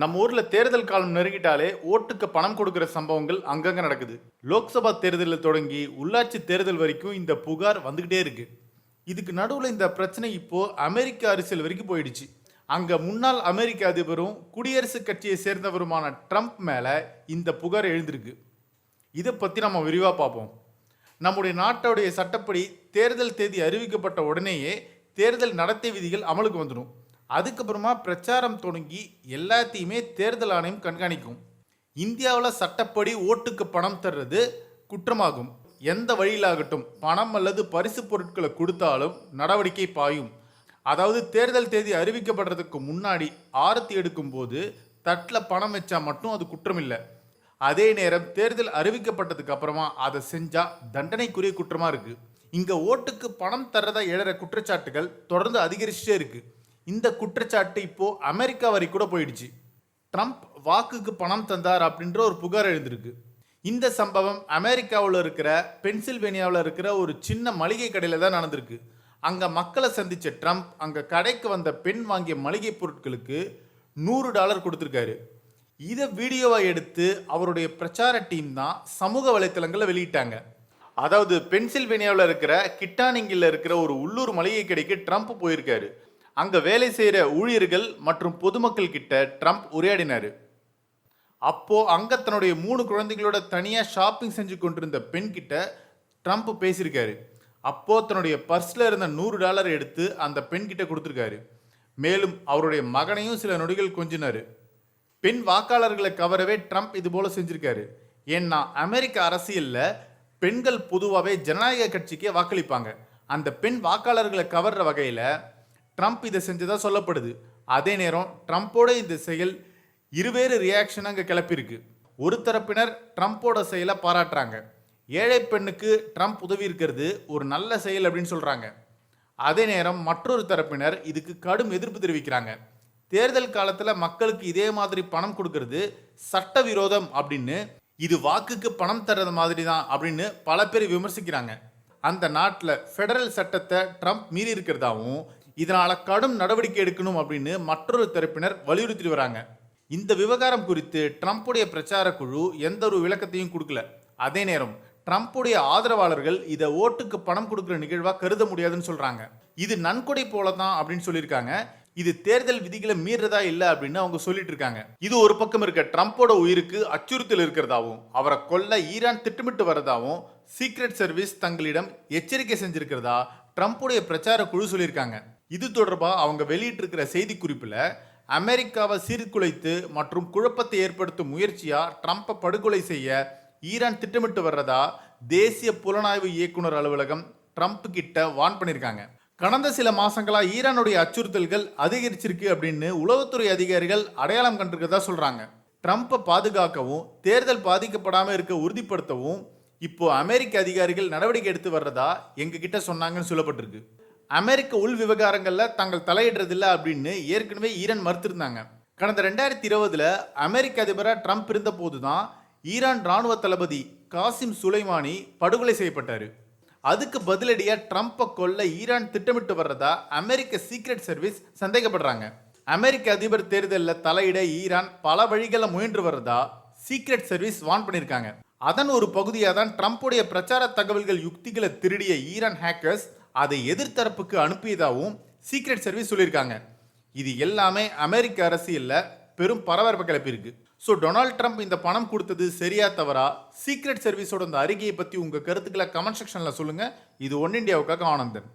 நம்ம ஊரில் தேர்தல் காலம் நெருங்கிட்டாலே ஓட்டுக்கு பணம் கொடுக்குற சம்பவங்கள் அங்கங்கே நடக்குது. லோக்சபா தேர்தலில் தொடங்கி உள்ளாட்சி தேர்தல் வரைக்கும் இந்த புகார் வந்துக்கிட்டே இருக்கு. இதுக்கு நடுவில் இந்த பிரச்சனை இப்போ அமெரிக்க அரசியல் வரைக்கும் போயிடுச்சு. அங்கே முன்னாள் அமெரிக்க அதிபரும் குடியரசுக் கட்சியை சேர்ந்தவருமான ட்ரம்ப் மேலே இந்த புகார் எழுந்திருக்கு. இதை பற்றி நம்ம விரிவாக பார்ப்போம். நம்முடைய நாட்டோடைய சட்டப்படி தேர்தல் தேதி அறிவிக்கப்பட்ட உடனேயே தேர்தல் நடத்தை விதிகள் அமலுக்கு வந்துடும். அதுக்கப்புறமா பிரச்சாரம் தொடங்கி எல்லாத்தையுமே தேர்தல் ஆணையம் கண்காணிக்கும். இந்தியாவில் சட்டப்படி ஓட்டுக்கு பணம் தர்றது குற்றமாகும். எந்த வழியிலாகட்டும் பணம் அல்லது பரிசு பொருட்களை கொடுத்தாலும் நடவடிக்கை பாயும். அதாவது தேர்தல் தேதி அறிவிக்கப்படுறதுக்கு முன்னாடி ஆரத்தி எடுக்கும்போது தட்டில் பணம் வச்சா மட்டும் அது குற்றம் இல்லை அதே நேரம் தேர்தல் அறிவிக்கப்பட்டதுக்கு அப்புறமா அதை செஞ்சால் தண்டனைக்குரிய குற்றமாக இருக்குது இங்கே ஓட்டுக்கு பணம் தர்றதா எழுற குற்றச்சாட்டுகள் தொடர்ந்து அதிகரிச்சுட்டே இருக்குது இந்த குற்றச்சாட்டு இப்போ அமெரிக்கா வரை கூட போயிடுச்சு. ட்ரம்ப் வாக்குக்கு பணம் தந்தார் அப்படின்ற ஒரு புகார் எழுந்திருக்கு. இந்த சம்பவம் அமெரிக்காவில் இருக்கிற பென்சில்வேனியாவில் இருக்கிற ஒரு சின்ன மளிகை கடையில் தான் நடந்திருக்கு. அங்கே மக்களை சந்தித்த ட்ரம்ப் அங்கே கடைக்கு வந்த பெண் வாங்கிய மளிகை பொருட்களுக்கு நூறு டாலர் கொடுத்துருக்காரு. இதை வீடியோவை எடுத்து அவருடைய பிரச்சார டீம் தான் சமூக வலைத்தளங்களில் வெளியிட்டாங்க. அதாவது பென்சில்வேனியாவில் இருக்கிற கிட்டானிங்கில் இருக்கிற ஒரு உள்ளூர் மளிகை கடைக்கு ட்ரம்ப் போயிருக்காரு. அங்கே வேலை செய்கிற ஊழியர்கள் மற்றும் பொதுமக்கள் கிட்ட ட்ரம்ப் உரையாடினார். அப்போது அங்கே தன்னுடைய மூணு குழந்தைகளோட தனியாக ஷாப்பிங் செஞ்சு கொண்டிருந்த பெண்கிட்ட ட்ரம்ப் பேசியிருக்காரு. அப்போ தன்னுடைய பர்ஸில் இருந்த நூறு டாலர் எடுத்து அந்த பெண்கிட்ட கொடுத்துருக்காரு. மேலும் அவருடைய மகனையும் சில நொடிகள் கொஞ்சினார். பெண் வாக்காளர்களை கவரவே ட்ரம்ப் இது போல் செஞ்சுருக்காரு. ஏன்னா அமெரிக்க அரசியலில் பெண்கள் பொதுவாகவே ஜனநாயக கட்சிக்கே வாக்களிப்பாங்க. அந்த பெண் வாக்காளர்களை கவர்ற வகையில் ட்ரம்ப் இதை செஞ்சதாக சொல்லப்படுது. அதே நேரம் ட்ரம்ப்போட இந்த செயல் இருவேறு ரியாக்ஷன் அங்கே கிளப்பியிருக்கு. ஒரு தரப்பினர் ட்ரம்ப்போட செயலை பாராட்டுறாங்க. ஏழை பெண்ணுக்கு ட்ரம்ப் உதவி இருக்கிறது ஒரு நல்ல செயல் அப்படின்னு சொல்கிறாங்க அதே நேரம் மற்றொரு தரப்பினர் இதுக்கு கடும் எதிர்ப்பு தெரிவிக்கிறாங்க. தேர்தல் காலத்தில் மக்களுக்கு இதே மாதிரி பணம் கொடுக்கறது சட்டவிரோதம் அப்படின்னு இது வாக்குக்கு பணம் தர்றது மாதிரி தான் அப்படின்னு பல பேர் விமர்சிக்கிறாங்க. அந்த நாட்டில் ஃபெடரல் சட்டத்தை ட்ரம்ப் மீறி இருக்கிறதாவும் இதனால் கடும் நடவடிக்கை எடுக்கணும் அப்படின்னு மற்றொரு தரப்பினர் வலியுறுத்தி வராங்க. இந்த விவகாரம் குறித்து ட்ரம்ப்புடைய பிரச்சார குழு எந்த ஒரு விளக்கத்தையும் கொடுக்கல. அதே நேரம் ட்ரம்ப்புடைய ஆதரவாளர்கள் இதை ஓட்டுக்கு பணம் கொடுக்குற நிகழ்வாக கருத முடியாதுன்னு சொல்கிறாங்க இது நன்கொடை போல தான் அப்படின்னு சொல்லியிருக்காங்க. இது தேர்தல் விதிகளை மீறதா இல்லை அப்படின்னு அவங்க சொல்லிட்டு இருக்காங்க. இது ஒரு பக்கம் இருக்க ட்ரம்ப்போட உயிருக்கு அச்சுறுத்தல் இருக்கிறதாவும் அவரை கொல்ல ஈரான் திட்டமிட்டு வரதாவும் சீக்ரெட் சர்வீஸ் தங்களிடம் எச்சரிக்கை செஞ்சிருக்கிறதா ட்ரம்ப்புடைய பிரச்சார குழு சொல்லியிருக்காங்க. இது தொடர்பாக அவங்க வெளியிட்டிருக்கிற செய்தி குறிப்பில் அமெரிக்காவை சீர்குலைத்து மற்றும் குழப்பத்தை ஏற்படுத்தும் முயற்சியாக ட்ரம்ப்பை படுகொலை செய்ய ஈரான் திட்டமிட்டு வர்றதா தேசிய புலனாய்வு இயக்குனர் அலுவலகம் ட்ரம்ப் கிட்ட வான் பண்ணியிருக்காங்க. கடந்த சில மாதங்களாக ஈரானுடைய அச்சுறுத்தல்கள் அதிகரிச்சிருக்கு அப்படின்னு உளவுத்துறை அதிகாரிகள் அடையாளம் கண்டிருக்கிறதா சொல்கிறாங்க ட்ரம்ப்பை பாதுகாக்கவும் தேர்தல் பாதிக்கப்படாமல் இருக்க உறுதிப்படுத்தவும் இப்போ அமெரிக்க அதிகாரிகள் நடவடிக்கை எடுத்து வர்றதா எங்ககிட்ட சொன்னாங்கன்னு சொல்லப்பட்டிருக்கு. அமெரிக்க உள் விவகாரங்களில் தாங்கள் தலையிடுறதில்ல அப்படின்னு ஏற்கனவே ஈரான் மறுத்திருந்தாங்க. கடந்த ரெண்டாயிரத்தி இருபதில் அமெரிக்க அதிபராக ட்ரம்ப் இருந்தபோது தான் ஈரான் இராணுவ தளபதி காசிம் சுலைமானி படுகொலை செய்யப்பட்டார். அதுக்கு பதிலடியாக ட்ரம்ப்பை கொல்ல ஈரான் திட்டமிட்டு வர்றதா அமெரிக்க சீக்ரெட் சர்வீஸ் சந்தேகப்படுறாங்க. அமெரிக்க அதிபர் தேர்தலில் தலையிட ஈரான் பல வழிகளில் முயன்று வர்றதா சீக்ரெட் சர்வீஸ் வான் பண்ணியிருக்காங்க. அதன் ஒரு பகுதியாக தான் ட்ரம்ப்புடைய பிரச்சார தகவல்கள் யுக்திகளை திருடிய ஈரான் ஹேக்கர்ஸ் அதை எதிர்த்தரப்புக்கு அனுப்பியதாகவும் சீக்ரெட் சர்வீஸ் சொல்லியிருக்காங்க. இது எல்லாமே அமெரிக்க அரசியலில் பெரும் பரபரப்பை கிளப்பியிருக்கு. ஸோ டொனால்ட் ட்ரம்ப் இந்த பணம் கொடுத்தது சரியா தவறா? சீக்ரெட் சர்வீஸோட இந்த அறிக்கையை பற்றி உங்கள் கருத்துக்களை கமெண்ட் செக்ஷனில் சொல்லுங்கள் இது ஒன் இண்டியாவுக்காக ஆனந்தன்.